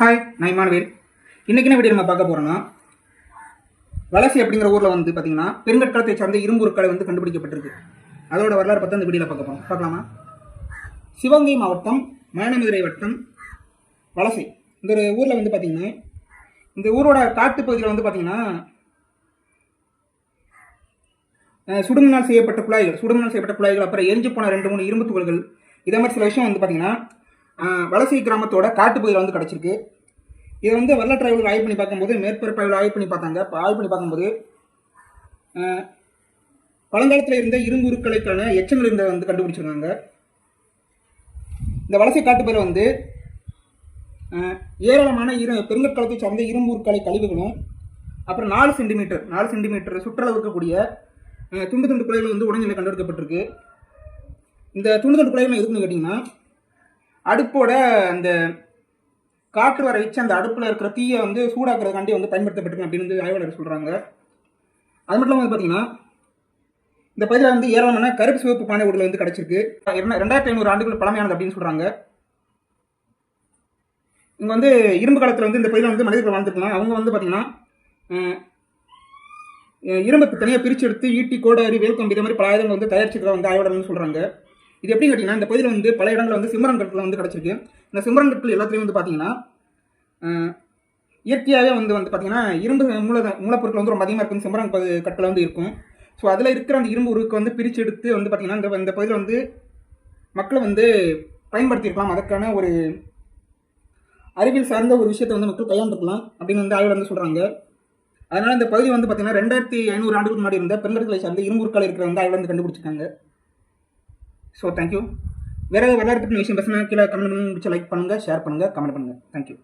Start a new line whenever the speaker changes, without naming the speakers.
Hi நான் மாணவீர் இன்றைக்கி என்ன வீடியோ நம்ம பார்க்க போறோம்னா வலசி அப்படிங்கிற ஊரில் வந்து பார்த்தீங்கன்னா பெருங்கற்காலத்தை சார்ந்த இரும்பு உருக்களை வந்து கண்டுபிடிக்கப்பட்டிருக்கு. அதோட வரலாறு பற்றி அந்த வீடியோவில் பார்க்க போகிறோம் பார்க்கலாமா? சிவகங்கை மாவட்டம் மயனமதுரை வட்டம் வலசை. இந்த ஒரு ஊரில் வந்து பார்த்திங்கன்னா இந்த ஊரோட காட்டு பகுதியில் வந்து பார்த்திங்கன்னா சுடுமணால் செய்யப்பட்ட குழாய்கள் சுடுமணால் செய்யப்பட்ட குழாய்கள் அப்புறம் எரிஞ்சு போன ரெண்டு மூணு இரும்பு துகள்கள் இதே மாதிரி சில விஷயம் வந்து பார்த்தீங்கன்னா வலசை கிராமத்தோட காட்டுப்பகுதியில் வந்து கிடச்சிருக்கு. இதை வந்து வரலாற்று ஆய்வுகள் ஆய்வு பண்ணி பார்க்கும்போது மேற்பரப்பு ஆய்வு பண்ணி பார்த்தாங்க. இப்போ ஆய்வு பண்ணி பார்க்கும்போது பழங்காலத்தில் இருந்த இரும்புருக்களைக்கான எச்சங்கள் இருந்த வந்து கண்டுபிடிச்சிருக்காங்க. இந்த வலசை காட்டுப்பகுதியில் வந்து ஏராளமான இரு பெருங்கற்காலத்தை சார்ந்த இரும்புருக்களை கழிவுகளும் அப்புறம் நாலு சென்டிமீட்டர் நாலு சென்டிமீட்டர் சுற்றளவு இருக்கக்கூடிய துண்டு துண்டு குலைகள் வந்து உடனே கண்டுபிடிக்கப்பட்டிருக்கு இந்த துண்டு துண்டு குலைகள் எதுக்குன்னு கேட்டிங்கன்னா அடுப்போட அந்த காற்று வர வச்சு அந்த அடுப்பில் இருக்கிற தீயை வந்து சூடாக்குறதுக்காண்டி வந்து பயன்படுத்தப்பட்டிருக்கு அப்படின்னு வந்து ஆய்வாளர் சொல்கிறாங்க அது மட்டும் இல்லாமல் வந்து பார்த்தீங்கன்னா இந்த பகுதியில் வந்து ஏராளமான கருப்பு சிவப்பு பானை உடல் வந்து கிடச்சிருக்கு. ரெண்டாயிரத்தி ஐநூறு ஆண்டுகள் பழமையானது அப்படின்னு சொல்கிறாங்க இங்கே வந்து இரும்பு காலத்தில் வந்து இந்த பகுதியில் வந்து மனிதர்கள் வாழ்ந்துருக்கலாம். அவங்க வந்து பார்த்தீங்கன்னா இரும்பு தனியாக பிரித்து எடுத்து ஈட்டி கோடாரி வேல்கம்பி இதை மாதிரி பல ஆயுதங்கள் வந்து தயாரிச்சதை வந்து ஆய்வாளர்னு சொல்கிறாங்க இது எப்படி கேட்டிங்கன்னா இந்த பகுதியில் வந்து பல இடங்களில் வந்து சிம்மரன் கற்கள் வந்து கிடச்சிருக்கு. இந்த சிம்மரன் கற்கள் எல்லாத்துலேயும் வந்து பார்த்தீங்கன்னா இயற்கையாகவே வந்து வந்து பார்த்தீங்கன்னா இரும்பு மூல மூலப்பொருட்கள் வந்து ரொம்ப அதிகமாக இருக்கும். சிம்மரன் பகு- கற்கள் வந்து இருக்கும். ஸோ அதில் இருக்கிற அந்த இரும்பு உருக்கு வந்து பிரித்து எடுத்து வந்து பார்த்திங்கன்னா இந்த இந்த பகுதியில் வந்து மக்களை வந்து பயன்படுத்தியிருக்கலாம். அதற்கான ஒரு அறிவியல் சார்ந்த ஒரு விஷயத்தை வந்து மக்கள் கையாண்டுக்கலாம் அப்படின்னு வந்து ஆய்வில் வந்து சொல்கிறாங்க அதனால் இந்த பகுதி வந்து பார்த்தீங்கன்னா ரெண்டாயிரத்தி ஐநூறு ஆண்டுகளுக்கு முன்னாடி இருந்த பெருங்கற்களை சார்ந்த இரும்பு உருக்கள் இருக்கிற வந்து ஆய்வில் வந்து கண்டுபிடிச்சிருக்காங்க. ஸோ தேங்க்யூ வேறு விளையாட்டு பற்றின விஷயம் பேசுனா கீழே கமெண்ட் பண்ணி லைக் பண்ணுங்கள் ஷேர் பண்ணுங்கள் கமெண்ட் பண்ணுங்கள் தேங்க்யூ